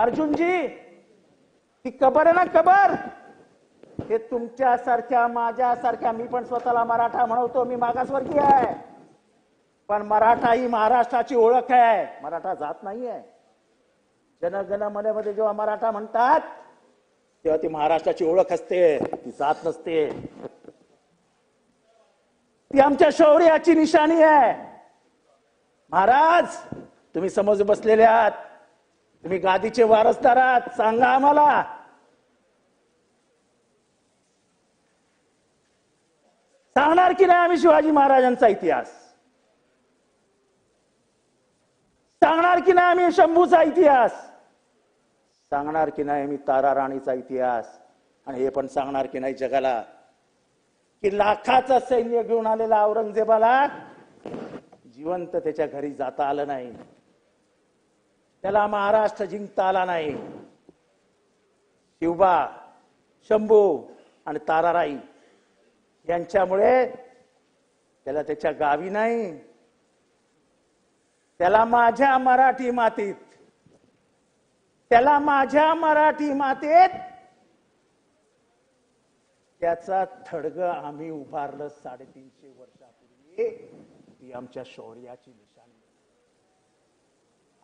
अर्जुनजी ती कबर आहे ना कबर? हे तुमच्यासारख्या माझ्यासारख्या मी पण स्वतःला मराठा म्हणवतो मी मागासवर्गीय आहे. पण मराठा ही महाराष्ट्राची ओळख आहे. मराठा जात नाहीये. जनगणमध्ये जेव्हा मराठा म्हणतात तेव्हा ती महाराष्ट्राची ओळख असते. ती जात नसते. ती आमच्या शौर्याची निशाणी आहे. महाराज तुम्ही समज बसलेले आहात. तुम्ही गादीचे वारसदार आहात सांगा आम्हाला. सांगणार की नाही आम्ही शिवाजी महाराजांचा इतिहास? सांगणार की नाही आम्ही शंभूचा इतिहास? सांगणार की नाही आम्ही तारा राणीचा इतिहास? आणि हे पण सांगणार की नाही जगाला? की लाखाचं सैन्य घेऊन आलेला औरंगजेबाला जिवंत त्याच्या घरी जाता आलं नाही. त्याला महाराष्ट्र जिंकता आला नाही. शिवबा शंभू आणि ताराराई यांच्यामुळे त्याला त्याच्या गावी नाही. त्याला माझ्या मराठी मातीत त्याला माझ्या मराठी मातेत त्याचा थडग आम्ही उभारलं साडेतीनशे वर्षापूर्वी. ती आमच्या शौर्याची निशाणी.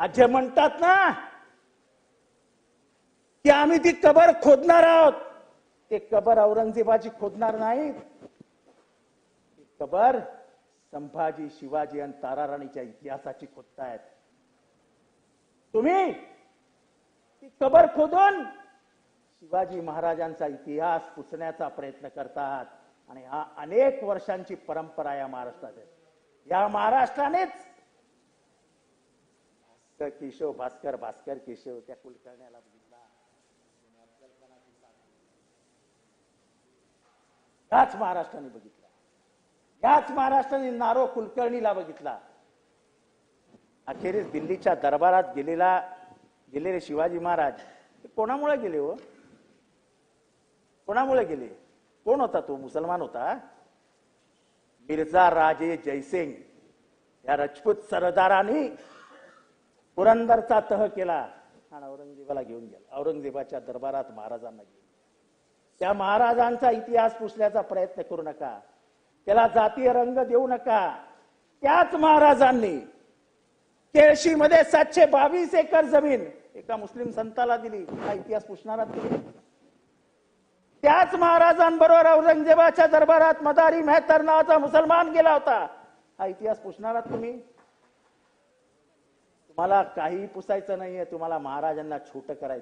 आज जे म्हणतात ना की आम्ही ती कबर खोदणार आहोत ते कबर औरंगजेबाची खोदणार नाहीत कबर संभाजी शिवाजी आणि ताराराणीच्या इतिहासाची खोदतायत. तुम्ही ती कबर खोदून शिवाजी महाराजांचा इतिहास पुसण्याचा प्रयत्न करतात आणि हा अनेक वर्षांची परंपरा या महाराष्ट्रात आहे. या महाराष्ट्रानेच भास्कर केशव भास्कर भास्कर केशव त्या कुलकर्ण्याला बघितला याच महाराष्ट्राने बघितला. याच महाराष्ट्राने नारो कुलकर्णीला बघितला. अखेरीस दिल्लीच्या दरबारात गेलेला गेलेले शिवाजी महाराज कोणामुळे गेले हो? कोणामुळे गेले? कोण होता तो? मुसलमान होता? मिर्झा राजे जयसिंग. या रजपूत सरदारांनी पुरंदरचा तह केला आणि औरंगजेबाला घेऊन गेला. औरंगजेबाच्या दरबारात महाराजांना घेऊन त्या महाराजांचा इतिहास पुसल्याचा प्रयत्न करू नका. त्याला जातीय रंग देऊ नका. त्याच महाराजांनी केळशीमध्ये सातशे बावीस एकर जमीन एका मुस्लिम संताला दिली. हा इतिहास पुसणारा तुम्ही त्याच महाराजांबरोबर औरंगजेबाच्या दरबारात मदारी मेहतर नावाचा मुसलमान गेला होता. हा इतिहास पुसणारा तुम्ही? तुम्हाला काही पुसायचं नाहीये तुम्हाला महाराजांना छोट आहे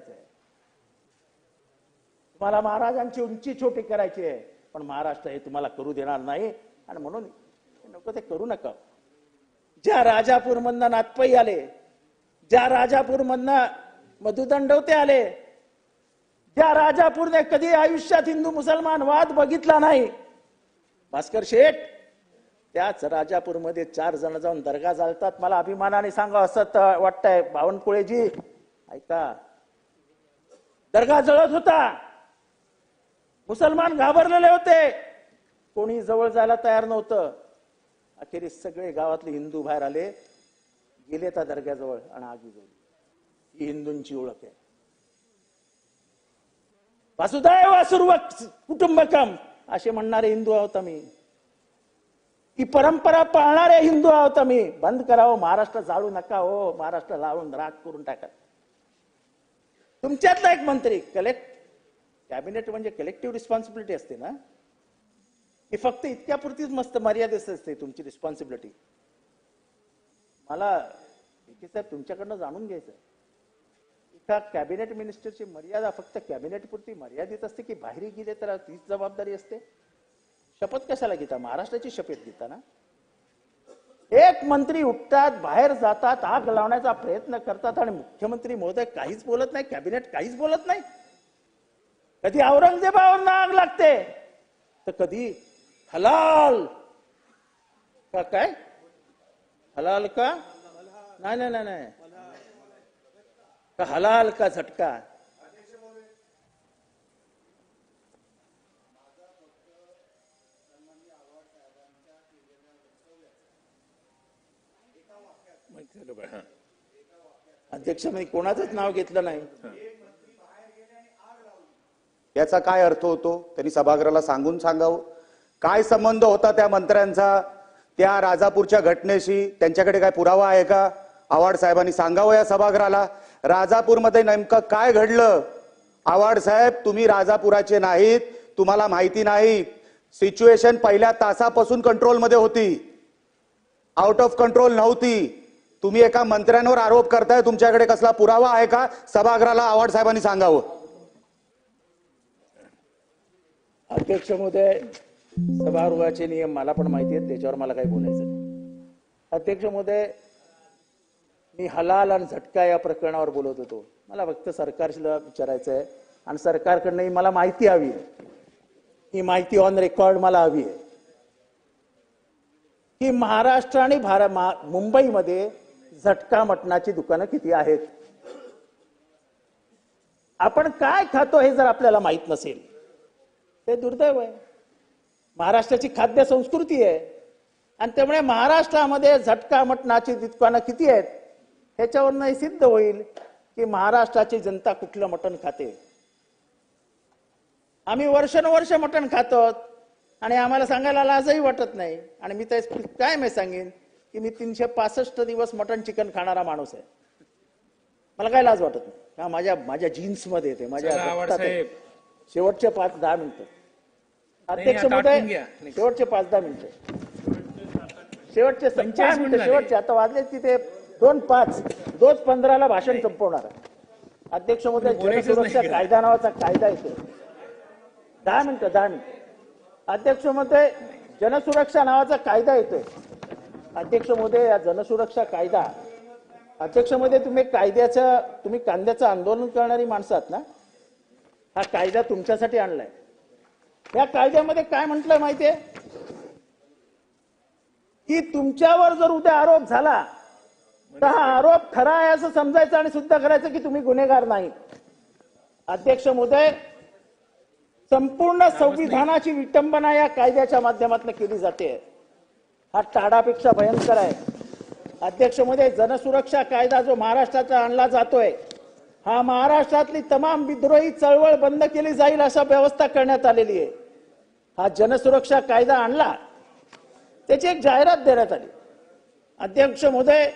तुम्हाला महाराजांची उंची छोटी करायची आहे पण महाराष्ट्र हे तुम्हाला करू देणार नाही. आणि म्हणून नको ते करू नका. ज्या राजापूरमधनं नातपई आले ज्या राजापूरमधनं मधुदंडवते आले ज्या राजापूरने कधी आयुष्यात हिंदू मुसलमान वाद बघितला नाही भास्कर शेठ त्याच राजापूरमध्ये चार जण जाऊन दर्गा चालतात मला अभिमानाने सांगा असं वाटतंय. बावनकुळेजी ऐका. दर्गा जळत होता. मुसलमान घाबरलेले होते. कोणी जवळ जायला तयार नव्हतं. अखेरीस सगळे गावातले हिंदू बाहेर आले. गेले त्या दर्ग्याजवळ आणि आगी जवळ ही हिंदूंची ओळख आहे. वासुदैव सुरुवात कुटुंबकम. असे म्हणणारे हिंदू आहोत आम्ही. ही परंपरा पाळणारे हिंदू आहोत आम्ही. बंद करावं महाराष्ट्र जाळू नका हो. महाराष्ट्र लावून राग करून टाका. तुमच्यातला एक मंत्री कलेक्ट कॅबिनेट म्हणजे कलेक्टिव्ह रिस्पॉन्सिबिलिटी असते ना? ही फक्त इतक्यापुरतीच मस्त मर्यादेच असते तुमची रिस्पॉन्सिबिलिटी मला साहेब तुमच्याकडनं जाणून घ्यायचं आहे. एका कॅबिनेट मिनिस्टरची मर्यादा फक्त कॅबिनेटपुरती मर्यादित असते की बाहेर गेले तर तीच जबाबदारी असते? शपथ कशाला घेता? महाराष्ट्राची शपथ घेता ना? एक मंत्री उठतात बाहेर जातात आग लावण्याचा प्रयत्न करतात आणि मुख्यमंत्री महोदय काहीच बोलत नाही कॅबिनेट काहीच बोलत नाही. कधी औरंगजेबावर आग लागते? तर कधी हलाल. का काय? हलाल का? नाही नाही नाही नाही. का हलाल का झटका? अध्यक्ष म्हणजे कोणाचंच नाव घेतलं नाही. याचा काय अर्थ होतो? त्यांनी सभागृहाला सांगून सांगावं. काय संबंध होता त्या मंत्र्यांचा? त्या राजापूरच्या घटनेशी त्यांच्याकडे काय पुरावा आहे का? आव्हाड साहेबांनी सांगावं या सभागृहाला. राजापूरमध्ये नेमकं काय घडलं? आव्हाड साहेब तुम्ही राजापुराचे नाहीत तुम्हाला माहिती नाही. सिच्युएशन पहिल्या तासापासून कंट्रोलमध्ये होती. आउट ऑफ कंट्रोल नव्हती. तुम्ही एका मंत्र्यांवर आरोप करताय तुमच्याकडे कसला पुरावा आहे का? सभागृहाला आव्हाड साहेबांनी सांगावं. अध्यक्ष महोदय सभागृहाचे नियम मला पण माहिती आहेत त्याच्यावर मला काही बोलायचं नाही. अध्यक्ष महोदय मी हलाल आणि झटका या प्रकरणावर बोलत होतो. मला फक्त सरकारला विचारायचं आहे आणि सरकारकडनं ही मला माहिती हवी आहे. ही माहिती ऑन रेकॉर्ड मला हवी आहे. की महाराष्ट्र आणि भार मुंबईमध्ये झटका मटणाची दुकानं किती आहेत? आपण काय खातो हे जर आपल्याला माहीत नसेल ते दुर्दैव आहे. महाराष्ट्राची खाद्य संस्कृती आहे. आणि त्यामुळे महाराष्ट्रामध्ये झटका मटणाची दुकानं किती आहेत ह्याच्यावरनं हे सिद्ध होईल की महाराष्ट्राची जनता कुठलं मटण खाते. आम्ही वर्षानुवर्ष मटण खातो आणि आम्हाला सांगायला लाजही वाटत नाही. आणि मी ते काय मी सांगेन? की मी तीनशे पासष्ट दिवस मटण चिकन खाणारा माणूस आहे. मला काय लाज वाटत नाही. हा माझ्या माझ्या जीन्समध्ये येते माझ्या रक्तात आहे. शेवटचे पाच दहा मिनिटं. अध्यक्ष आता महोदय आटपून घ्या. शेवटचे पाच दहा मिनिटं. शेवटचे स- पंचेचाळीस मिनिटं मिनिटं झाले. शेवटचे आता वाजले तिथे दोन पाच. दोन पंधराला भाषण संपवणार आहे. अध्यक्ष महोदय बोलायचंच जनसुरक्षा नाही. कायदा नावाचा कायदा येतो दहा मिनिटं दहा मिनिटं. अध्यक्ष महोदय जनसुरक्षा नावाचा कायदा येतोय. अध्यक्ष महोदय या जनसुरक्षा कायदा. अध्यक्ष महोदय तुम्ही कायद्याचं तुम्ही कांद्याचं आंदोलन करणारी माणसं आहात ना? हा कायदा तुमच्यासाठी आणलाय. या कायद्यामध्ये काय म्हटलंय माहितीये? की तुमच्यावर जर उद्या आरोप झाला तर हा आरोप खरा आहे असं समजायचं आणि सिद्ध करायचं की तुम्ही गुन्हेगार नाही. अध्यक्ष महोदय संपूर्ण संविधानाची विटंबना या कायद्याच्या माध्यमातून केली जाते. हा टाडापेक्षा भयंकर आहे. अध्यक्षमध्ये जनसुरक्षा कायदा जो महाराष्ट्राचा आणला जातोय हा महाराष्ट्रातली तमाम विद्रोही चळवळ बंद केली जाईल अशा व्यवस्था करण्यात आलेली आहे. हा जनसुरक्षा कायदा आणला त्याची एक जाहिरात देण्यात आली. अध्यक्ष महोदय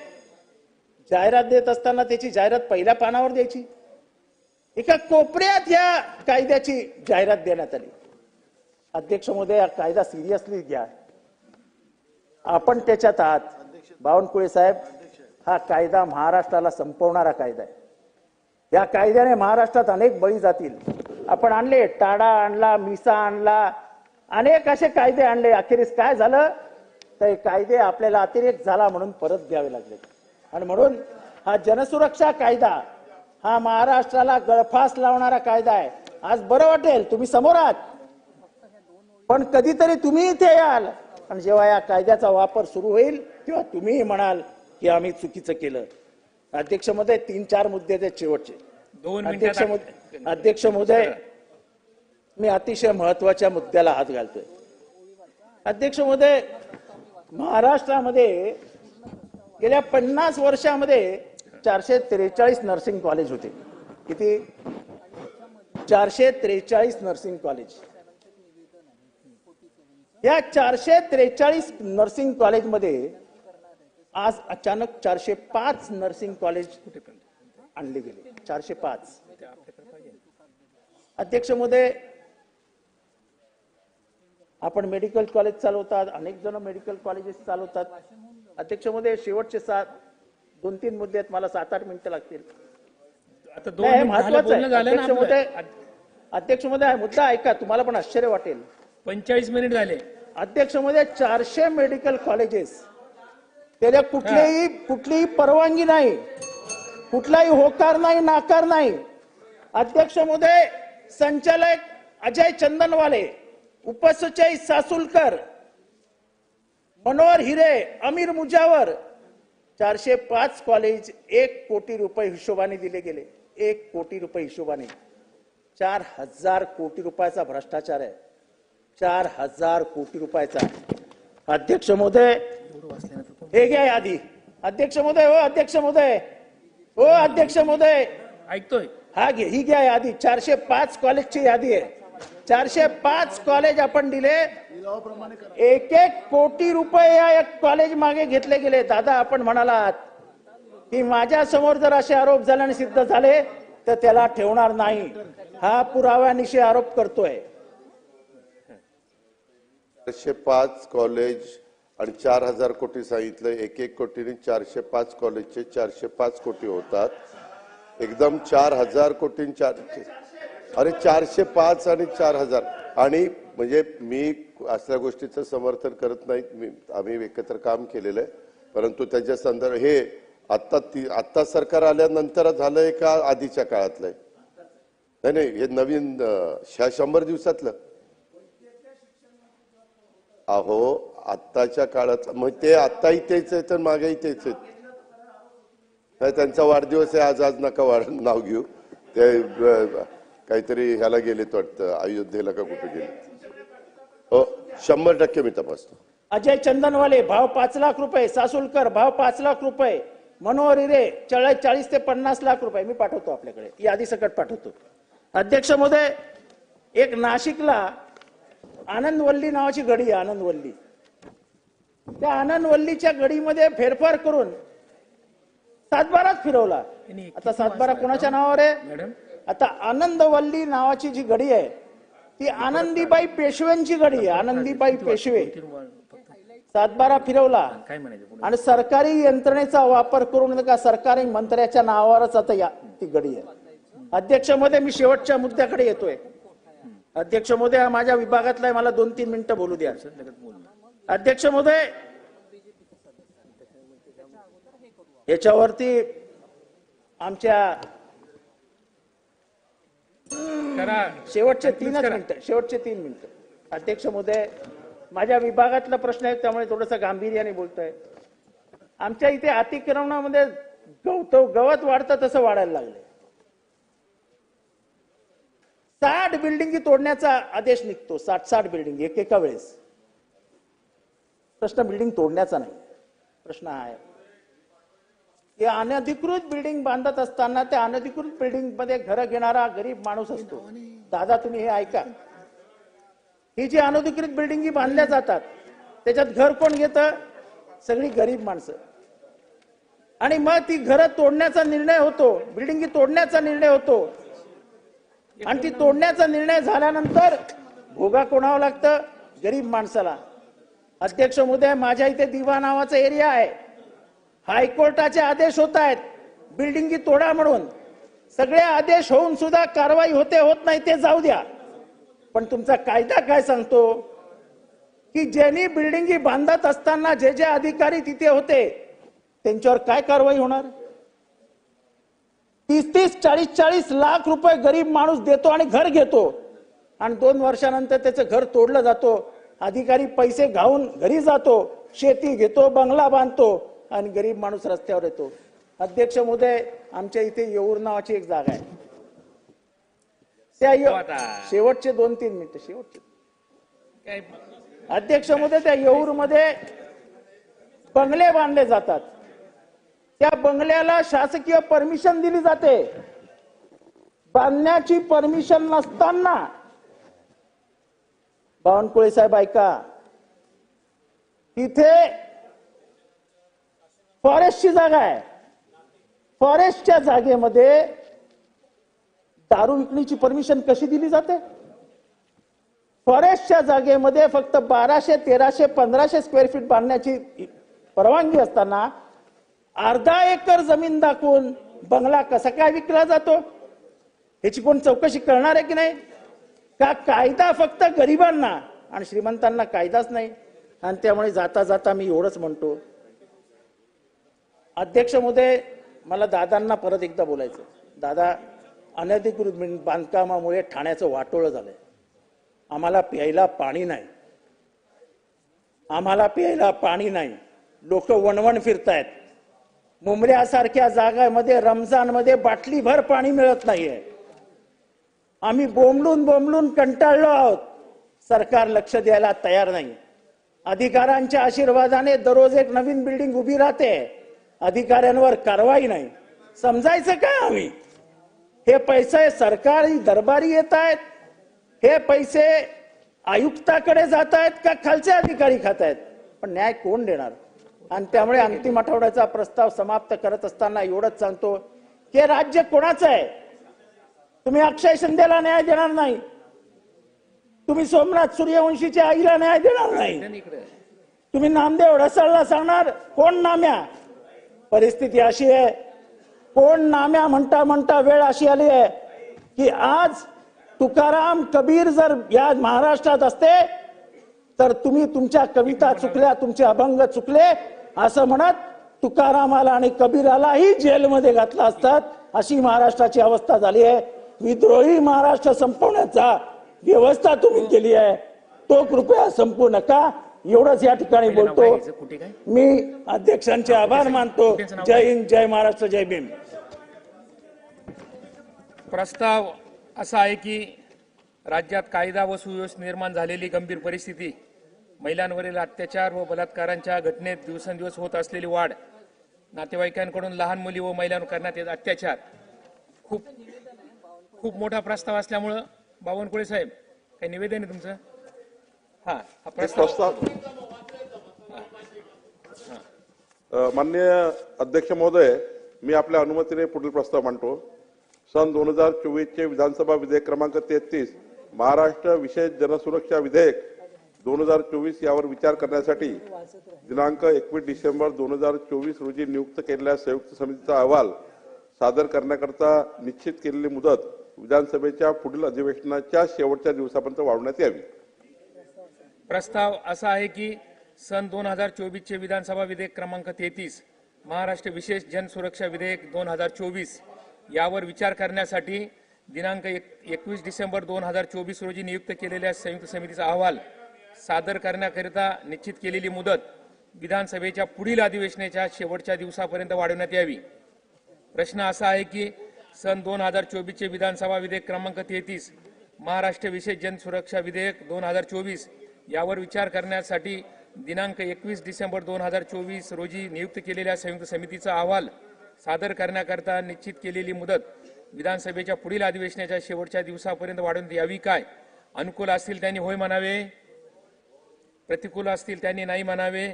जाहिरात देत असताना त्याची जाहिरात पहिल्या पानावर द्यायची. एका कोपऱ्यात या कायद्याची जाहिरात देण्यात आली. अध्यक्ष महोदय हा कायदा सिरियसली घ्या. आपण त्याच्यात आहात. बावनकुळे साहेब हा कायदा महाराष्ट्राला संपवणारा कायदा आहे. या कायद्याने महाराष्ट्रात अनेक बळी जातील. आपण आणले टाडा आणला मिसा आणला अनेक असे कायदे आणले. अखेरीस काय झालं? तर कायदे आपल्याला अतिरेक झाला म्हणून परत घ्यावे लागले. आणि म्हणून हा जनसुरक्षा कायदा हा महाराष्ट्राला गळफास लावणारा कायदा आहे. आज बरं वाटेल तुम्ही समोर आहात. पण कधीतरी तुम्ही इथे याल. आणि जेव्हा या कायद्याचा वापर सुरू होईल तेव्हा तुम्हीही म्हणाल की आम्ही चुकीचं केलं. अध्यक्ष महोदय तीन चार मुद्दे आहेत शेवटचे. दोन अध्यक्ष अध्यक्ष महोदय मी अतिशय महत्त्वाच्या मुद्द्याला हात घालतोय. अध्यक्ष महोदय महाराष्ट्रामध्ये गेल्या पन्नास वर्षामध्ये चारशे त्रेचाळीस नर्सिंग कॉलेज होते. किती? चारशे त्रेचाळीस नर्सिंग कॉलेज. या चारशे त्रेचाळीस नर्सिंग कॉलेजमध्ये आज अचानक चारशे पाच नर्सिंग कॉलेज आणले गेले. चारशे पाच. अध्यक्ष महोदय आपण मेडिकल कॉलेज चालवतात अनेक जण मेडिकल कॉलेजेस चालवतात. अध्यक्ष महोदय शेवटचे सात दोन तीन मुद्दे आहेत मला सात आठ मिनिटं लागतील. आता महत्वाचं अध्यक्ष आपलं. अध्यक्ष हा मुद्दा ऐका तुम्हाला पण आश्चर्य वाटेल. पंचेचाळीस मिनिट झाले. अध्यक्षमध्ये चारशे मेडिकल कॉलेजेस. त्याला कुठलीही कुठलीही परवानगी नाही. कुठलाही होकार नाही नाकार नाही. अध्यक्षमध्ये संचालक अजय चंदनवाले उपसचिव सासुलकर मनोहर हिरे अमीर मुजावर चारशे पाच कॉलेज एक कोटी रुपये हिशोबाने दिले गेले. एक कोटी रुपये हिशोबाने. चार हजार कोटी रुपयाचा भ्रष्टाचार आहे. चार हजार कोटी रुपयाचा अध्यक्ष महोदय हे घ्या आधी. अध्यक्ष महोदय हो अध्यक्ष महोदय. हो अध्यक्ष महोदय. ऐकतोय. हा घे ही घ्या यादी चारशे पाच कॉलेजची यादी आहे. चारशे पाच कॉलेज आपण दिले. एक एक कोटी रुपये या एक कॉलेज मागे घेतले गेले. दादा आपण म्हणालात की माझ्यासमोर जर असे आरोप झाल्याने सिद्ध झाले तर त्याला ठेवणार नाही. हा पुराव्यानिशी आरोप करतोय. चारशे पाच कॉलेज आणि चार हजार कोटी सांगितलं. एक एक कोटीने चारशे पाच कॉलेजचे चारशे पाच कोटी होतात. एकदम चार हजार कोटी चार अरे चारशे पाच आणि चार हजार. आणि म्हणजे मी असल्या गोष्टीचं समर्थन करत नाही. मी आम्ही एकत्र काम केलेलं आहे. परंतु त्याच्या संदर्भ हे आत्ता ती आत्ता सरकार आल्यानंतर झालंय का आधीच्या काळातलं आहे? नाही नाही हे नवीन शंभर दिवसातलं. अहो आत्ताच्या काळात मग ते आत्ताही तेच आहे तर मागेही तेच आहेत. नाही त्यांचा वाढदिवस आहे आज आज नका वाढ नाव घेऊ. ते काहीतरी ह्याला गेलेत वाटतं अयोध्येला का कुठे गेले हो शंभर टक्के मी तपासतो. अजय चंदनवाले भाव पाच लाख रुपये. सासुलकर भाव पाच लाख रुपये. मनोहर हिरे चाळीस चाळीस ते पन्नास लाख रुपये. मी पाठवतो आपल्याकडे. यादी सकट पाठवतो. अध्यक्ष महोदय एक नाशिकला आनंदवल्ली नावाची गडी आहे आनंदवल्ली. त्या आनंदवल्लीच्या गडीमध्ये फेरफार करून सातबाराच फिरवला. आता सातबारा कोणाच्या नावावर आहे? आता आनंदवल्ली नावाची जी गडी आहे ती आनंदीबाई पेशव्यांची गडी आहे. आनंदीबाई पेशवे. सातबारा फिरवला. आणि सरकारी यंत्रणेचा वापर करून का सरकारी मंत्र्याच्या नावावरच आता या ती गडी आहे. अध्यक्षमध्ये मी शेवटच्या मुद्द्याकडे येतोय. अध्यक्ष मोदय हा माझ्या विभागातला आहे. मला दोन तीन मिनिटं बोलू द्या. अध्यक्ष महोदय याच्यावरती आमच्या शेवटचे तीनच मिनिटं. शेवटचे तीन मिनिटं. अध्यक्ष महोदय माझ्या विभागातला प्रश्न आहे त्यामुळे थोडस गांभीर्याने बोलतोय. आमच्या इथे अतिक्रमणामध्ये गवत गवत वाढतं तसं वाढायला लागलंय. साठ बिल्डिंगी तोडण्याचा आदेश निघतो. साठ साठ बिल्डिंग एक एका वेळेस. प्रश्न बिल्डिंग तोडण्याचा नाही. प्रश्न हा आहे. की अनधिकृत बिल्डिंग बांधत असताना त्या अनधिकृत बिल्डिंगमध्ये घर घेणारा गरीब माणूस असतो. दादा तुम्ही हे ऐका. ही जी अनधिकृत बिल्डिंगी बांधल्या जातात त्याच्यात घर कोण घेतं? सगळी गरीब माणसं. आणि मग ती घरं तोडण्याचा निर्णय होतो. बिल्डिंगी तोडण्याचा निर्णय होतो. आणि ती तोडण्याचा निर्णय झाल्यानंतर भोगा कोणावं लागतं? गरीब माणसाला. अध्यक्ष महोदय माझ्या इथे दिवा नावाचा एरिया आहे. हायकोर्टाचे आदेश होत आहेत. बिल्डिंगी तोडा म्हणून. सगळे आदेश होऊन सुद्धा कारवाई होते होत नाही ते जाऊ द्या. पण तुमचा कायदा काय सांगतो? की ज्यांनी बिल्डिंगी बांधत असताना जे जे अधिकारी तिथे होते त्यांच्यावर काय कारवाई होणार? तीस तीस चाळीस चाळीस लाख रुपये गरीब माणूस देतो आणि घर घेतो. आणि दोन वर्षानंतर त्याचं घर तोडलं जातो. अधिकारी पैसे घाऊन घरी जातो शेती घेतो बंगला बांधतो आणि गरीब माणूस रस्त्यावर येतो. अध्यक्ष महोदय आमच्या इथे येऊर नावाची एक जागा आहे. त्या. शेवटचे दोन तीन मिनिटं शेवटचे. अध्यक्ष महोदय त्या येऊरमध्ये बंगले बांधले जातात. त्या बंगल्याला शासकीय परमिशन दिली जाते. बांधण्याची परमिशन नसताना. बावनकुळे साहेब ऐका. तिथे फॉरेस्टची जागा आहे. फॉरेस्टच्या जागेमध्ये दारू विकणीची परमिशन कशी दिली जाते? फॉरेस्टच्या जागेमध्ये फक्त बाराशे तेराशे पंधराशे स्क्वेअर फीट बांधण्याची परवानगी असताना अर्धा एकर जमीन दाखवून बंगला कसा काय विकला जातो? ह्याची कोण चौकशी करणार आहे की नाही? का कायदा फक्त गरिबांना आणि श्रीमंतांना कायदाच नाही? आणि त्यामुळे जाता जाता मी एवढंच म्हणतो. अध्यक्ष महोदय मला दादांना परत एकदा बोलायचं. दादा अनधिकृत बांधकामामुळे ठाण्याचं वाटोळं झालंय. आम्हाला प्यायला पाणी नाही. आम्हाला प्यायला पाणी नाही. लोक वणवण फिरतायत. मुंबऱ्यासारख्या जागामध्ये रमजानमध्ये बाटलीभर पाणी मिळत नाहीये. आम्ही बोंबलून बोंबलून कंटाळलो आहोत. सरकार लक्ष द्यायला तयार नाही. अधिकाऱ्यांच्या आशीर्वादाने दररोज एक नवीन बिल्डिंग उभी राहते. अधिकाऱ्यांवर कारवाई नाही. समजायचं काय आम्ही? हे पैसे सरकारी दरबारी येत आहेत. हे पैसे आयुक्ताकडे जात आहेत का खालचे अधिकारी खात आहेत? पण न्याय कोण देणार? आणि त्यामुळे अंतिम आठवड्याचा प्रस्ताव समाप्त करत असताना एवढंच सांगतो हे राज्य कोणाचं आहे? तुम्ही अक्षय शिंदेला न्याय देणार नाही. तुम्ही सोमनाथ सूर्यवंशीच्या आईला न्याय देणार नाही. तुम्ही नामदेव ढसाळला सांगणार कोण नाम्या? परिस्थिती अशी आहे. कोण नाम्या? म्हणता म्हणता वेळ अशी आली आहे की आज तुकाराम कबीर जर या महाराष्ट्रात असते तर तुम्ही तुमच्या कविता चुकल्या तुमचे अभंग चुकले असं म्हणत तुकारामाला आणि कबीरालाही जेलमध्ये घातला असतात. अशी महाराष्ट्राची अवस्था झाली आहे. विद्रोही महाराष्ट्र संपवण्याचा व्यवस्था तुम्ही केली आहे. तो कृपया संपू नका एवढंच या ठिकाणी बोलतो. मी अध्यक्षांचे आभार मानतो. जय हिंद जय महाराष्ट्र जय भीम. प्रस्ताव असा आहे की राज्यात कायदा व सुव्यवस्था निर्माण झालेली गंभीर परिस्थिती महिलांवरील अत्याचार व बलात्कारांच्या घटनेत दिवसेंदिवस होत असलेली वाढ नातेवाईकांकडून लहान मुली व महिलांवर करण्यात येत अत्याचार. खूप खूप मोठा प्रस्ताव असल्यामुळं बावनकुळे साहेब काही निवेदन आहे तुमचं? हा हा प्रस्ताव. माननीय अध्यक्ष महोदय मी आपल्या अनुमतीने पुढील प्रस्ताव मांडतो. सन दोन हजार चोवीसचे विधानसभा विधेयक क्रमांक तेहतीस महाराष्ट्र विशेष जनसुरक्षा विधेयक दोन हजार चोवीस यावर विचार करण्यासाठी दिनांक एकवीस डिसेंबर दोन हजार चोवीस रोजी नियुक्त केलेल्या संयुक्त समितीचा अहवाल सादर करण्याकरता निश्चित केलेली मुदत विधानसभेच्या पुढील अधिवेशनाच्या शेवटच्या दिवसापर्यंत वाढवण्यात यावी. प्रस्ताव असा आहे की सन दोन हजार चोवीसचे विधानसभा विधेयक क्रमांक तेहतीस महाराष्ट्र विशेष जनसुरक्षा विधेयक दोन हजार चोवीस यावर विचार करण्यासाठी दिनांक एक एकवीस डिसेंबर दोन हजार चोवीस रोजी नियुक्त केलेल्या संयुक्त समितीचा अहवाल सादर करण्याकरिता निश्चित केलेली मुदत विधानसभेच्या पुढील अधिवेशनाच्या शेवटच्या दिवसापर्यंत वाढवण्यात यावी. प्रश्न असा आहे की सन दोन हजार चोवीसचे विधानसभा विधेयक क्रमांक तेहतीस महाराष्ट्र विशेष जनसुरक्षा विधेयक दोन हजार चोवीस यावर विचार करण्यासाठी दिनांक एकवीस डिसेंबर दोन हजार चोवीस रोजी नियुक्त केलेल्या संयुक्त समितीचा अहवाल सादर करण्याकरता निश्चित केलेली मुदत विधानसभेच्या पुढील अधिवेशनाच्या शेवटच्या दिवसापर्यंत वाढवण्यात यावी काय? अनुकूल असतील त्यांनी होय म्हणावे. प्रतिकूल असतील त्यांनी नाही म्हणावे.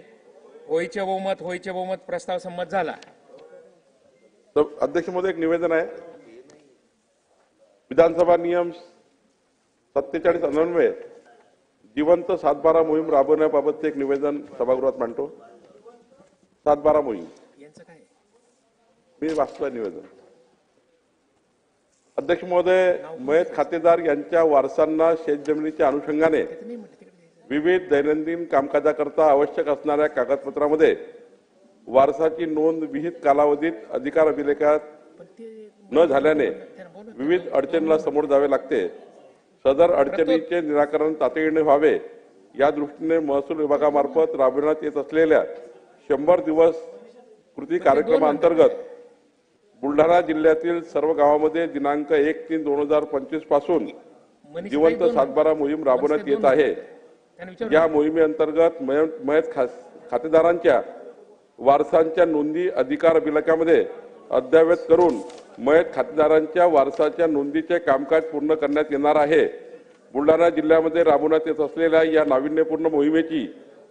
होयचे बहुमत होयचे बहुमत प्रस्ताव संमत झाला. अध्यक्ष महोदय एक निवेदन आहे. विधानसभा नियम सत्तेचाळीस अन्वये जिवंत सातबारा मोहीम राबवण्याबाबतचे एक निवेदन सभागृहात मांडतो. सातबारा मोहीम. यांचं काय? आहे? मी वाचतोय निवेदन. अध्यक्ष महोदय मयत खातेदार यांच्या वारसांना शेतजमिनीच्या अनुषंगाने विविध दैनंदिन कामकाजाकरता आवश्यक असणाऱ्या कागदपत्रामध्ये वारसाची नोंद विहित कालावधीत अधिकार अभिलेखात न झाल्याने. विविध अडचणीला समोर जावे लागते सदर अडचणीचे निराकरण तातडीने व्हावे या दृष्टीने महसूल विभागामार्फत राबविण्यात येत असलेल्या शंभर दिवस कृती कार्यक्रमाअंतर्गत बुलढाणा जिल्ह्यातील सर्व गावामध्ये दिनांक एक तीन दोन हजार पंचवीसपासून जिवंत सातबारा मोहीम राबवण्यात येत आहे या मोहिमेअंतर्गत मय- मयत खा- खातेदारांच्या वारसांच्या नोंदी अधिकार अभिलेखामध्ये अद्ययावत करून मयत खातेदारांच्या वारसाच्या नोंदीचे कामकाज पूर्ण करण्यात येणार आहे. बुलढाणा जिल्ह्यामध्ये राबवण्यात येत असलेल्या या नाविन्यपूर्ण मोहिमेची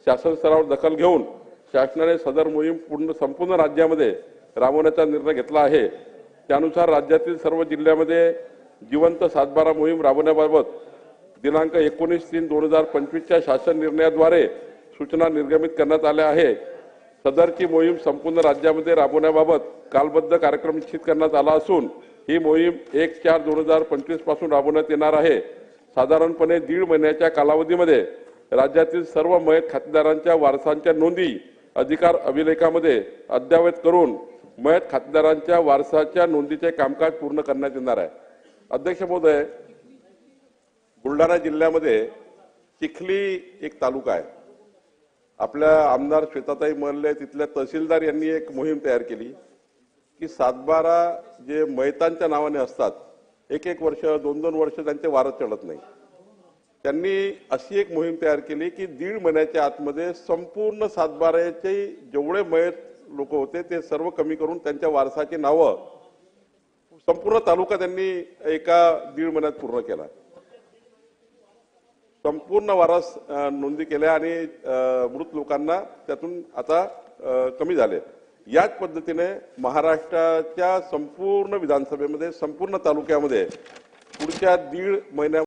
शासन स्तरावर दखल घेऊन शासनाने सदर मोहीम पूर्ण संपूर्ण राज्यामध्ये राबवण्याचा निर्णय घेतला आहे. त्यानुसार राज्यातील सर्व जिल्ह्यामध्ये जिवंत सातबारा मोहीम राबवण्याबाबत दिनांक एकोणीस तीन दोन हजार पंचवीसच्या शासन निर्णयाद्वारे सूचना निर्गमित करण्यात आल्या आहे. सदरची मोहीम संपूर्ण राज्यामध्ये राबवण्याबाबत कालबद्ध कार्यक्रम निश्चित करण्यात आला असून ही मोहीम एक चार दोन हजार पंचवीसपासून राबवण्यात येणार आहे. साधारणपणे दीड महिन्याच्या कालावधीमध्ये राज्यातील सर्व मयत खातेदारांच्या वारसांच्या नोंदी अधिकार अभिलेखामध्ये अद्ययावत करून मयत खातेदारांच्या वारसाच्या नोंदीचे कामकाज पूर्ण करण्यात येणार आहे. अध्यक्ष महोदय बुलढाणा जिल्ह्यामध्ये चिखली एक तालुका आहे. आपल्या आमदार श्वेताताई मल्ले तिथल्या तहसीलदार यांनी एक मोहीम तयार केली की सातबारा जे मैतांच्या नावाने असतात एक एक वर्ष दोन दोन वर्ष त्यांचे वारस चढत नाही. त्यांनी अशी एक मोहीम तयार केली की दीड महिन्याच्या आतमध्ये संपूर्ण सातबाऱ्याचे जेवढे मयत लोक होते ते सर्व कमी करून त्यांच्या वारसाची नावं संपूर्ण तालुका त्यांनी एका दीड महिन्यात पूर्ण केला. संपूर्ण वारस नोंदी केल्या आणि मृत लोकांना त्यातून आता कमी झाले. याच पद्धतीने महाराष्ट्राच्या संपूर्ण विधानसभेमध्ये संपूर्ण तालुक्यामध्ये पुढच्या दीड महिन्या